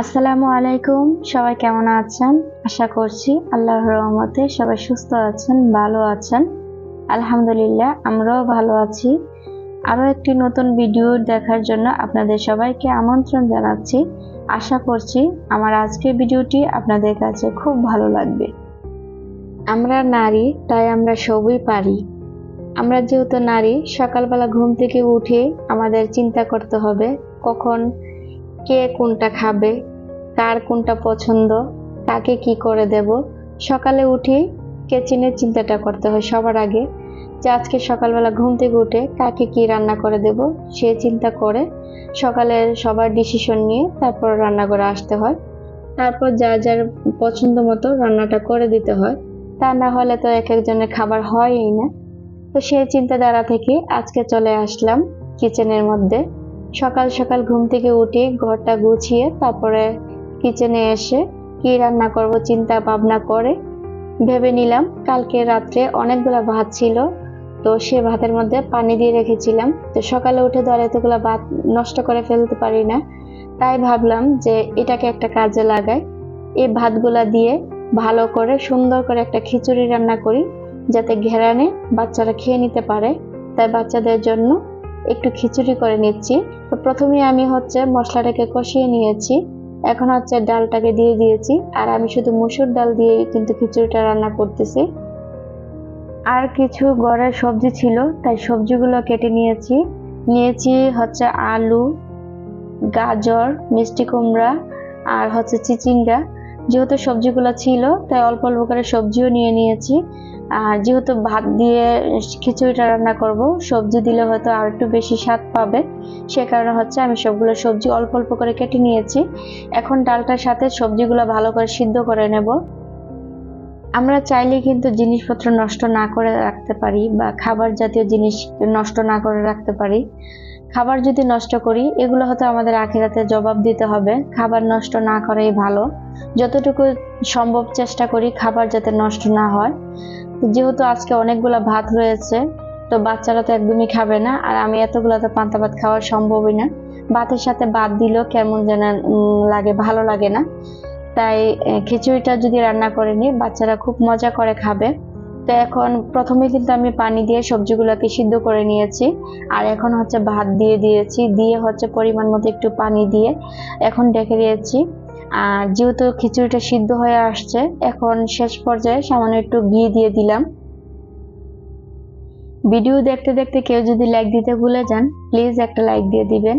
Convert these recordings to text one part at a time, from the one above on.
আসসালামু আলাইকুম, সবাই কেমন আছেন? আশা করছি আল্লাহর রহমতে সবাই সুস্থ আছেন, ভালো আছেন। আলহামদুলিল্লাহ, আমরাও ভালো আছি। আরও একটি নতুন ভিডিও দেখার জন্য আপনাদের সবাইকে আমন্ত্রণ জানাচ্ছি। আশা করছি আমার আজকের ভিডিওটি আপনাদের কাছে খুব ভালো লাগবে। আমরা নারী, তাই আমরা সবই পারি। আমরা যেহেতু নারী, সকালবেলা ঘুম থেকে উঠে আমাদের চিন্তা করতে হবে, কখন কে কোনটা খাবে কার কোনটা পছন্দ কাকে কি করে দেব? সকালে উঠে কিচেনের চিন্তাটা করতে হয় সবার আগে। যে আজকে সকালবেলা ঘুম থেকে উঠে কাকে কি রান্না করে দেব, সে চিন্তা করে সকালে সবার ডিসিশন নিয়ে তারপর রান্না করে আসতে হয়। তারপর যার যার পছন্দ মতো রান্নাটা করে দিতে হয়। তা না হলে তো এক একজনের খাবার হয়ই না। তো সেই চিন্তাধারা থেকে আজকে চলে আসলাম কিচেনের মধ্যে। সকাল সকাল ঘুম থেকে উঠে ঘরটা গুছিয়ে তারপরে কিচেনে এসে কি রান্না করব চিন্তা ভাবনা করে ভেবে নিলাম, কালকে রাত্রে অনেকগুলো ভাত ছিল, তো সে ভাতের মধ্যে পানি দিয়ে রেখেছিলাম। তো সকালে উঠে ধরে এতগুলো ভাত নষ্ট করে ফেলতে পারি না। তাই ভাবলাম যে এটাকে একটা কাজে লাগাই। এই ভাতগুলা দিয়ে ভালো করে সুন্দর করে একটা খিচুড়ি রান্না করি, যাতে ঘেরানে বাচ্চারা খেয়ে নিতে পারে। তাই বাচ্চাদের জন্য একটু খিচুড়ি করে নিচ্ছি। তো প্রথমে আমি হচ্ছে মশলাটাকে কষিয়ে নিয়েছি। এখন হচ্ছে ডালটাকে দিয়ে দিয়েছি। আর আমি শুধু মুসুর ডাল দিয়ে কিন্তু খিচুড়িটা রান্না করতেছি। আর কিছু গড়ের সবজি ছিল, তাই সবজিগুলো কেটে নিয়েছি। নিয়েছি হচ্ছে আলু, গাজর, মিষ্টি কুমড়া আর হচ্ছে চিচিঙ্গা। যেহেতু সবজিগুলো ছিল, তাই অল্প অল্প করে সবজিও নিয়ে নিয়েছি। আর যেহেতু ভাত দিয়ে খিচুড়িটা রান্না করব, সবজি দিলে হয়তো আর একটু বেশি স্বাদ পাবে। সে কারণে হচ্ছে আমি সবগুলো সবজি অল্প অল্প করে কেটে নিয়েছি। এখন ডালটার সাথে সবজিগুলো ভালো করে সিদ্ধ করে নেব। আমরা চাইলে কিন্তু জিনিসপত্র নষ্ট না করে রাখতে পারি বা খাবার জাতীয় জিনিস নষ্ট না করে রাখতে পারি। খাবার যদি নষ্ট করি, এগুলো হয়তো আমাদের আখেরাতে জবাব দিতে হবে। খাবার নষ্ট না করাই ভালো। যতটুকু সম্ভব চেষ্টা করি খাবার যাতে নষ্ট না হয়। যেহেতু আজকে অনেকগুলো ভাত রয়েছে, তো বাচ্চারা তো একদমই খাবে না, আর আমি এতগুলো তো পান্তা ভাত খাওয়া সম্ভবই না। ভাতের সাথে ভাত দিলেও কেমন যেন লাগে, ভালো লাগে না। তাই খিচুড়িটা যদি রান্না করে নিই, বাচ্চারা খুব মজা করে খাবে। তো এখন প্রথমে কিন্তু আমি পানি দিয়ে সবজিগুলোকে সিদ্ধ করে নিয়েছি, আর এখন হচ্ছে ভাত দিয়ে দিয়েছি, দিয়ে হচ্ছে পরিমাণ মতো একটু পানি দিয়ে এখন ডেকে দিয়েছি আর যেহেতু খিচুড়িটা সিদ্ধ হয়ে আসছে, এখন শেষ পর্যায়ে সামান্য একটু ঘি দিয়ে দিলাম। ভিডিও দেখতে দেখতে কেউ যদি লাইক দিতে ভুলে যান প্লিজ একটা লাইক দিয়ে দিবেন।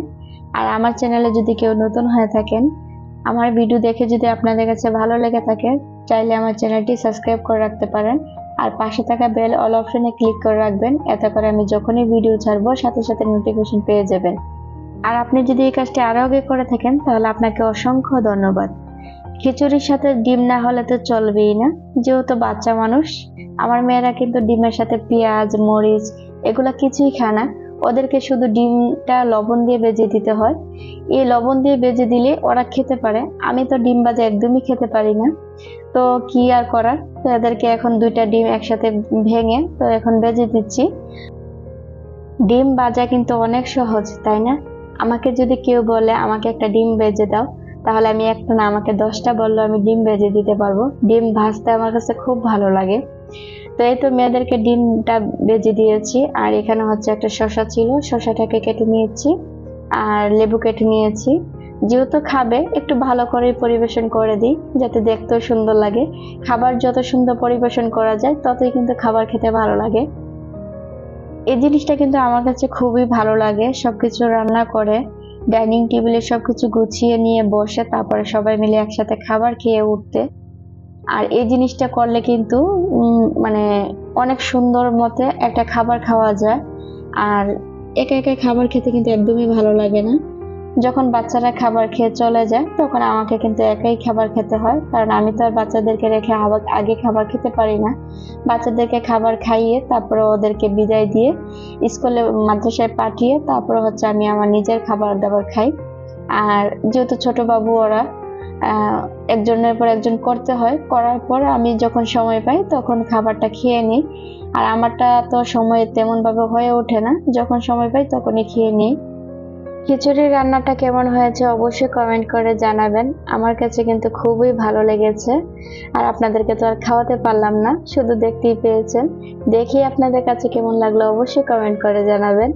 আর আমার চ্যানেলে যদি কেউ নতুন হয়ে থাকেন, আমার ভিডিও দেখে যদি আপনাদের কাছে ভালো লেগে থাকে, চাইলে আমার চ্যানেলটি সাবস্ক্রাইব করে রাখতে পারেন। আর পাশে থাকা বেল অল অপশনে ক্লিক করে রাখবেন, এতে করে আমি যখনই ভিডিও ছাড়বো, সাথে সাথে নোটিফিকেশন পেয়ে যাবেন। আর আপনি যদি এই কাজটি আরও আগে করে থাকেন, তাহলে আপনাকে অসংখ্য ধন্যবাদ। খিচুড়ির সাথে ডিম না হলে তো চলবেই না। যেহেতু বাচ্চা মানুষ, আমার মেয়েরা কিন্তু ডিমের সাথে পেঁয়াজ, মরিচ, এগুলা কিছুই খায় না। ওদেরকে শুধু ডিমটা লবণ দিয়ে বেজে দিতে হয়। এই লবণ দিয়ে বেজে দিলে ওরা খেতে পারে। আমি তো ডিম ভাজা একদমই খেতে পারি না। তো কি আর করার? তো এদেরকে এখন দুইটা ডিম একসাথে ভেঙে তো এখন বেজে দিচ্ছি। ডিম ভাজা কিন্তু অনেক সহজ, তাই না? আমাকে যদি কেউ বলে, আমাকে একটা ডিম বেজে দাও, তাহলে আমি একটা না, আমাকে দশটা বলল আমি ডিম বেজে দিতে পারব। ডিম ভাজতে আমার কাছে খুব ভালো লাগে। তো এই তো মেয়েদেরকে ডিমটা বেজে দিয়েছি। আর এখানে হচ্ছে একটা শশা ছিল শশাটাকে কেটে নিয়েছি আর লেবু কেটে নিয়েছি। যেহেতু খাবে, একটু ভালো করে পরিবেশন করে দিই, যাতে দেখতেও সুন্দর লাগে। খাবার যত সুন্দর পরিবেশন করা যায়, ততই কিন্তু খাবার খেতে ভালো লাগে। এই জিনিসটা কিন্তু আমার কাছে খুবই ভালো লাগে। সবকিছু রান্না করে, ডাইনিং টেবিলে সবকিছু গুছিয়ে নিয়ে বসে, তারপরে সবাই মিলে একসাথে খাবার খেয়ে উঠতে। আর এই জিনিসটা করলে কিন্তু মানে অনেক সুন্দর মতে একটা খাবার খাওয়া যায়। আর একা একা খাবার খেতে কিন্তু একদমই ভালো লাগে না। যখন বাচ্চারা খাবার খেয়ে চলে যায়, তখন আমাকে কিন্তু একাই খাবার খেতে হয়। কারণ আমি তো আর বাচ্চাদেরকে রেখে আগে খাবার খেতে পারি না। বাচ্চাদেরকে খাবার খাইয়ে, তারপরে ওদেরকে বিদায় দিয়ে, স্কুলে মাদ্রাসায় পাঠিয়ে, তারপরে হচ্ছে আমি আমার নিজের খাবার দাবার খাই। আর যেহেতু ছোট বাবু ওরা একজনের পর একজন করতে হয়, করার পর আমি যখন সময় পাই, তখন খাবারটা খেয়ে নিই। আর আমারটা তো সময় তেমন ভাবে হয়ে ওঠে না। যখন সময় পাই, তখনই খেয়ে নিই। খিচুড়ি রান্নাটা কেমন হয়েছে অবশ্যই কমেন্ট করে জানাবেন। আমার কাছে কিন্তু খুবই ভালো লেগেছে। আর আপনাদেরকে তো আর খাওয়াতে পারলাম না, শুধু দেখতেই পেয়েছেন। দেখি আপনাদের কাছে কেমন লাগল, অবশ্যই কমেন্ট করে জানাবেন।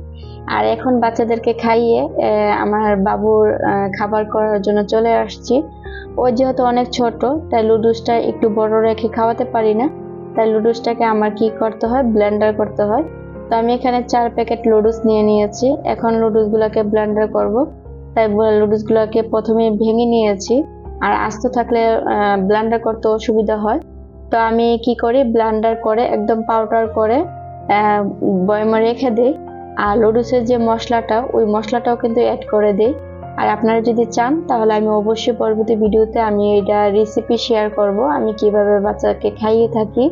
আর এখন বাচ্চাদেরকে খাইয়ে আমার বাবুর খাবার করার জন্য চলে আসছি। ও যেহেতু অনেক ছোট, তাই লুডুসটা একটু বড় রেখে খাওয়াতে পারি না। তাই লুডুসটাকে আমার কি করতে হয়? ব্লেন্ডার করতে হয়। তো আমি এখানে চার প্যাকেট লুডুস নিয়ে নিয়েছি। এখন লুডুসগুলোকে ব্লেন্ডার করব। তাই লুডুসগুলোকে প্রথমে ভেঙে নিয়েছি। আর আস্ত থাকলে ব্লেন্ডার করতে অসুবিধা হয়। তো আমি কি করি? ব্লেন্ডার করে, একদম পাউডার করে বয়মে রেখে দিই। আর লুডুসের যে মশলাটা, ওই মশলাটাও কিন্তু অ্যাড করে দিই। আর আপনারা যদি চান, তাহলে আমি অবশ্যই পরবর্তী ভিডিওতে আমি এটা রেসিপি শেয়ার করব। আমি কীভাবে বাচ্চাকে খাইয়ে থাকি।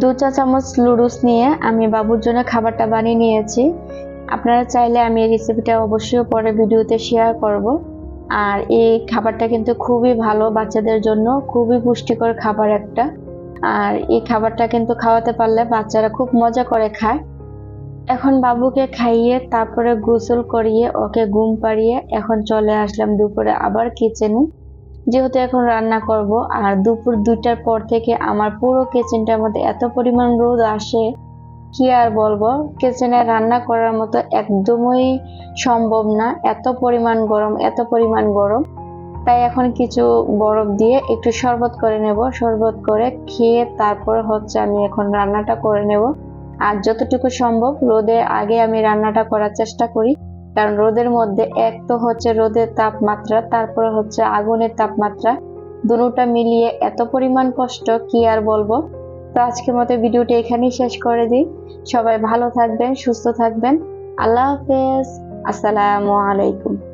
দু চা চামচ লুডুস নিয়ে আমি বাবুর জন্য খাবারটা বানিয়ে নিয়েছি। আপনারা চাইলে আমি এই রেসিপিটা অবশ্যই পরে ভিডিওতে শেয়ার করব। আর এই খাবারটা কিন্তু খুবই ভালো বাচ্চাদের জন্য, খুবই পুষ্টিকর খাবার একটা। আর এই খাবারটা কিন্তু খাওয়াতে পারলে বাচ্চারা খুব মজা করে খায়। এখন বাবুকে খাইয়ে তারপরে গোসল করিয়ে ওকে ঘুম পাড়িয়ে এখন চলে আসলাম দুপুরে আবার কিচেনে যেহেতু এখন রান্না করব, আর দুপুর দুইটার পর থেকে আমার পুরো কিচেনটার মধ্যে এত পরিমাণ রোদ আসে, কি আর বলব? কিচেনে রান্না করার মতো একদমই সম্ভব না। এত পরিমাণ গরম, এত পরিমাণ গরম। তাই এখন কিছু বরফ দিয়ে একটু শরবত করে নেব। শরবত করে খেয়ে তারপর হচ্ছে আমি এখন রান্নাটা করে নেব। আর যতটুকু সম্ভব রোদে আগে আমি রান্নাটা করার চেষ্টা করি। কারণ রোদের মধ্যে এক তো হচ্ছে রোদের তাপমাত্রা, তারপরে হচ্ছে আগুনের তাপমাত্রা। দুটোটা মিলিয়ে এত পরিমাণ কষ্ট, কি আর বলব? তো আজকের মতো ভিডিওটি এখানেই শেষ করে দিই। সবাই ভালো থাকবেন, সুস্থ থাকবেন। আল্লাহ হাফেজ। আসসালামু আলাইকুম।